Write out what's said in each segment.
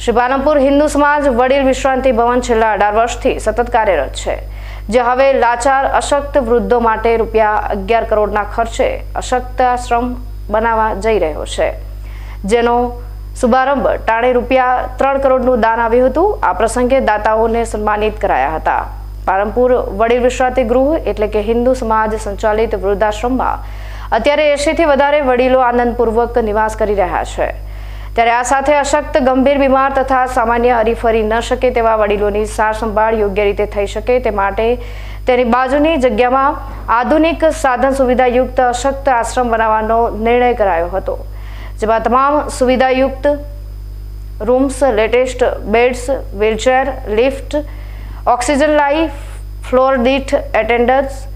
શ્રી હિન્દુ સમાજ વડીલ વિશ્રાંતિ ભવન છેલ્લા અઢાર વર્ષથી સતત કાર્યરત છે, જે હવે લાચાર, અશક્ત વૃદ્ધો માટે રૂપિયા અગિયાર કરોડના ખર્ચે અશક્ત આશ્રમ બનાવવા જઈ રહ્યો છે. જેનો શુભારંભ ટાણે રૂપિયા ત્રણ કરોડનું દાન આવ્યું હતું. આ પ્રસંગે દાતાઓને સન્માનિત કરાયા હતા. પાલનપુર વડીલ વિશ્રાંતિ ગૃહ એટલે કે હિન્દુ સમાજ સંચાલિત વૃદ્ધાશ્રમમાં અત્યારે એંશીથી વધારે વડીલો આનંદપૂર્વક નિવાસ કરી રહ્યા છે. ત્યારે આ સાથે અશક્ત, ગંભીર બીમાર તથા સામાન્ય હરીફરી ન શકે તેવા વડીલોની સાર સંભાળ યોગ્ય રીતે થઈ શકે તે માટે તેની બાજુની જગ્યામાં આધુનિક સાધન સુવિધાયુક્ત અશક્ત આશ્રમ બનાવવાનો નિર્ણય કરાયો હતો, જેમાં તમામ સુવિધાયુક્ત rooms, latest beds, wheelchair, lift, oxygen life floor દીઠ એટેન્ડન્સ,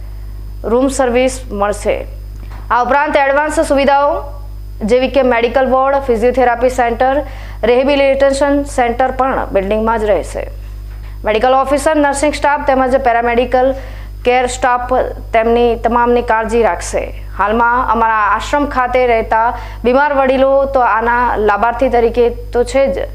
રૂમ સર્વિસ મળશે. આ ઉપરાંત એડવાન્સ સુવિધાઓ જેવી કે medical ward, physiotherapy centre, rehabilitation centre પણ બિલ્ડિંગમાં જ રહેશે. મેડિકલ ઓફિસર, નર્સિંગ સ્ટાફ તેમજ પેરામેડિકલ કેર સ્ટાફ તેમની તમામની કાળજી રાખશે. હાલમાં અમારા આશ્રમ ખાતે રહેતા બીમાર વડીલો તો આના લાભાર્થી તરીકે તો છે જ.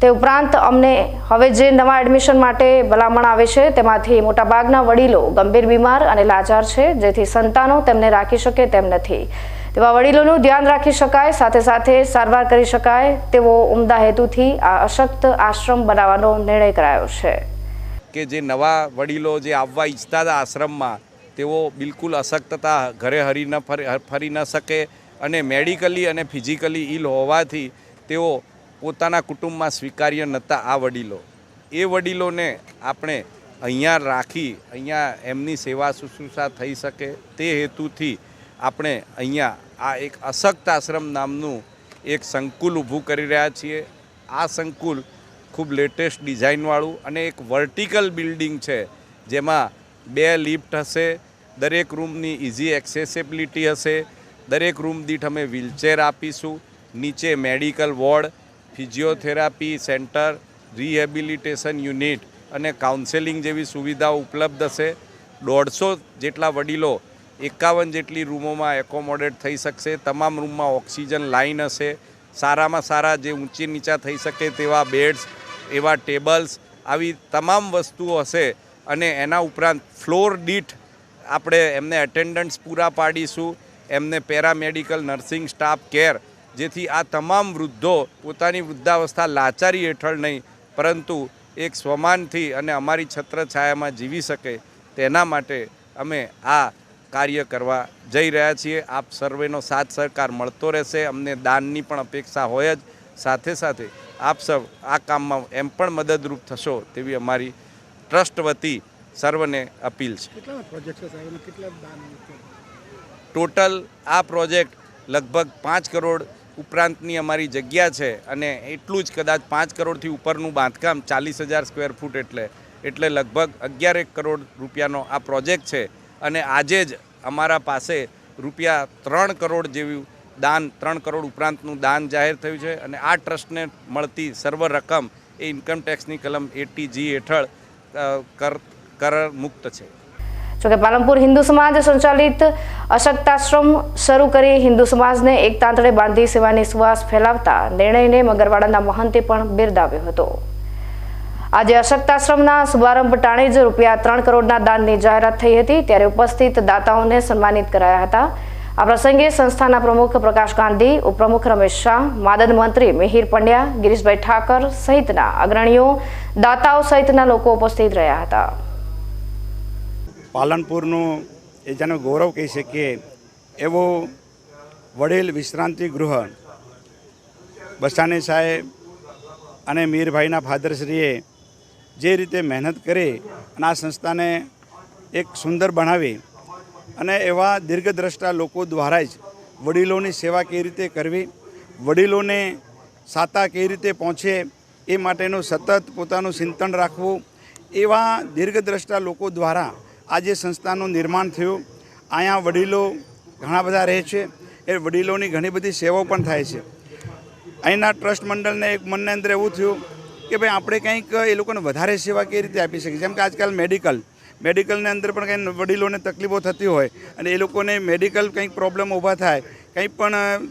તે ઉપરાંત અમને હવે જે નવા એડમિશન માટે ભલામણ આવે છે, તેમાંથી મોટાભાગના વડીલો ગંભીર બીમાર અને લાચાર છે, જેથી સંતાનો તેમને રાખી શકે તેમ નથી. તેવા વડીલોનું ધ્યાન રાખી શકાય, સાથે સાથે સારવાર કરી શકાય તેવો ઉમદા હેતુથી આ અશક્ત આશ્રમ બનાવવાનો નિર્ણય કરાયો છે. કે જે નવા વડીલો જે આવવા ઈચ્છતા હતા આશ્રમમાં, તેઓ બિલકુલ અશક્તતા ઘરે હરી ન ફરી ન શકે અને મેડિકલી અને ફિઝિકલી ઇલ હોવાથી તેઓ પોતાના કુટુંબમાં સ્વીકાર્ય નહોતા આ વડીલો. એ વડીલોને આપણે અહીંયા રાખી, અહીંયા એમની સેવા શુશ્રૂષા થઈ શકે તે હેતુથી આપણે અહીંયા આ એક અશક્ત આશ્રમ નામનું એક સંકુલ ઊભું કરી રહ્યા છીએ. આ સંકુલ ખૂબ લેટેસ્ટ ડિઝાઇનવાળું અને એક વર્ટિકલ બિલ્ડિંગ છે, જેમાં બે લિફ્ટ હશે, દરેક રૂમની ઇઝી એક્સેસિબિલિટી હશે, દરેક રૂમ દીઠ અમે વ્હીલચેર આપીશું, નીચે medical ward, physiotherapy centre, rehabilitation unit અને કાઉન્સેલિંગ જેવી સુવિધાઓ ઉપલબ્ધ હશે. દોઢસો જેટલા વડીલો એકાવન જેટલી રૂમોમાં એકોમોડેટ થઈ શકશે, તમામ રૂમમાં ઓક્સિજન લાઇન હશે, સારામાં સારા જે ઊંચી નીચા થઈ શકે તેવા બેડ્સ, એવા ટેબલ્સ, આવી તમામ વસ્તુઓ હશે અને એના ઉપરાંત ફ્લોર દીઠ આપણે એમને એટેન્ડન્ટ્સ પૂરા પાડીશું, એમને પેરામેડિકલ નર્સિંગ સ્ટાફ કેર, જેથી આ તમામ વૃદ્ધો પોતાની વૃદ્ધાવસ્થા લાચારી હેઠળ નહીં, પરંતુ એક સ્વમાનથી અને અમારી છત્રછાયામાં જીવી શકે, તેના માટે અમે આ કાર્ય કરવા જઈ રહ્યા છીએ. આપ સર્વેનો સાથ સહકાર મળતો રહેશે. અમને દાનની પણ અપેક્ષા હોય જ. સાથે સાથે આપ સૌ આ કામમાં એમ પણ મદદરૂપ થશો તેવી અમારી ટ્રસ્ટ વતી સર્વને અપીલ છે. ટોટલ આ પ્રોજેક્ટ લગભગ પાંચ કરોડ ઉપરાંતની અમારી જગ્યા છે અને એટલું જ કદાચ પાંચ કરોડથી ઉપરનું બાંધકામ ચાલીસ હજાર સ્ક્વેર ફૂટ એટલે. એટલે લગભગ અગિયાર એક કરોડ રૂપિયાનો આ પ્રોજેક્ટ છે. અને આજે જ અમારા પાસે રૂપિયા ત્રણ કરોડ જેવું દાન, ત્રણ કરોડ ઉપરાંતનું દાન જાહેર થયું છે અને આ ટ્રસ્ટને મળતી સર્વ રકમ એ ઇન્કમ ટેક્સની કલમ એટી જી હેઠળ કર કર મુક્ત છે. જોકે પાલનપુર હિન્દુ સમાજ સંચાલિત અશક્તાશ્રમ શરૂ કરી હિન્દુ સમાજને એક તાંતળે બાંધી સેવાની સુવાસ ફેલાવતા નિર્ણયને મગરવાડાના મહંતે પણ બિરદાવ્યો હતો. આજે અશક્તાશ્રમના શુભારંભ ટાણે જ રૂપિયા ત્રણ કરોડના દાનની જાહેરાત થઈ હતી, ત્યારે ઉપસ્થિત દાતાઓને સન્માનિત કરાયા હતા. આ પ્રસંગે સંસ્થાના પ્રમુખ પ્રકાશ ગાંધી, ઉપપ્રમુખ રમેશ શાહ માદન મંત્રી મિહિર પંડ્યા, ગિરીશભાઈ ઠાકર સહિતના અગ્રણીઓ, દાતાઓ સહિતના લોકો ઉપસ્થિત રહ્યા હતા. પાલનપુરનું એ જેનું ગૌરવ કહી શકીએ એવો વડીલ વિશ્રાંતિ ગૃહ બસાની સાહેબ અને મીરભાઈના ફાધરશ્રીએ જે રીતે મહેનત કરે અને આ સંસ્થાને એક સુંદર બનાવી અને એવા દીર્ઘદ્રષ્ટા લોકો દ્વારા જ વડીલોની સેવા કેવી રીતે કરવી, વડીલોને સાતા કેવી રીતે પહોંચે, એ માટેનું સતત પોતાનું ચિંતન રાખવું, એવા દીર્ઘદ્રષ્ટા લોકો દ્વારા આજે સંસ્થાનું નિર્માણ થયું, અહીંયા વડીલો ઘણા બધા રહે છે, એ વડીલોની ઘણી બધી સેવાઓ પણ થાય છે. અહીંના ટ્રસ્ટ મંડળને એક મનને અંદર એવું થયું કે ભાઈ આપણે કંઈક, એ લોકોને વધારે સેવા કેવી રીતે આપી શકીએ? જેમ કે આજકાલ મેડિકલ. મેડિકલની અંદર પણ કંઈ વડીલોને તકલીફો થતી હોય અને એ લોકોને મેડિકલ કંઈક પ્રોબ્લેમ ઊભા થાય, કંઈ પણ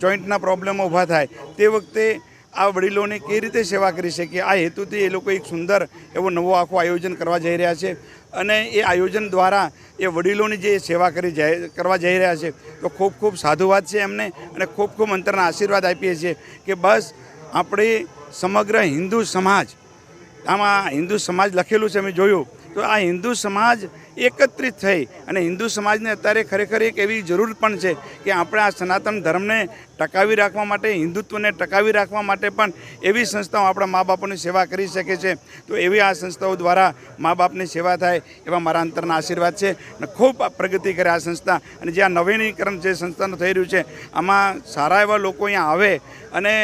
જોઈન્ટના પ્રોબ્લેમ ઊભા થાય, તે વખતે આ વડીલોને કઈ રીતે સેવા કરી શકીએ? આ હેતુથી એ લોકો એક સુંદર એવો નવો આખું આયોજન કરવા જઈ રહ્યા છે અને એ આયોજન દ્વારા એ વડીલોની જે સેવા કરી જાય, કરવા જઈ રહ્યા છે, તો ખૂબ ખૂબ સાધુવાદ છે એમને અને ખૂબ ખૂબ અંતરના આશીર્વાદ આપીએ છીએ કે બસ, આપણી સમગ્ર હિન્દુ સમાજ, આમાં હિન્દુ સમાજ લખેલું છે, મેં જોયું. તો આ હિન્દુ સમાજ એકત્રિત થઈ અને હિન્દુ સમાજને અત્યારે ખરેખર એક એવી જરૂર પણ છે કે આપણે આ સનાતન ધર્મને ટકાવી રાખવા માટે, હિન્દુત્વને ટકાવી રાખવા માટે પણ એવી સંસ્થાઓ આપણા મા બાપોની સેવા કરી શકે છે. તો એવી આ સંસ્થાઓ દ્વારા મા બાપની સેવા થાય એવા મારા અંતરના આશીર્વાદ છે અને ખૂબ પ્રગતિ કરે આ સંસ્થા. અને જે આ નવીનીકરણ જે સંસ્થાનું થઈ રહ્યું છે, આમાં સારા એવા લોકો અહીંયા આવે અને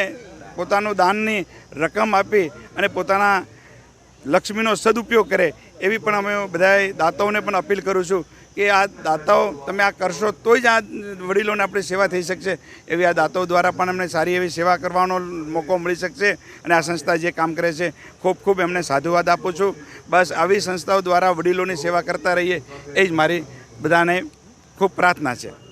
પોતાનું દાનની રકમ આપી અને પોતાના લક્ષ્મીનો સદુપયોગ કરે એવી પણ અમે બધાએ દાતાઓને પણ અપીલ કરું છું કે આ દાતાઓ તમે આ કરશો તો જ આ વડીલોને આપણી સેવા થઈ શકશે. એવી આ દાતાઓ દ્વારા પણ અમને સારી એવી સેવા કરવાનો મોકો મળી શકશે અને આ સંસ્થા જે કામ કરે છે ખૂબ ખૂબ એમને સાધુવાદ આપું છું. બસ આવી સંસ્થાઓ દ્વારા વડીલોની સેવા કરતા રહીએ. એ જ મારી બધાને ખૂબ પ્રાર્થના છે.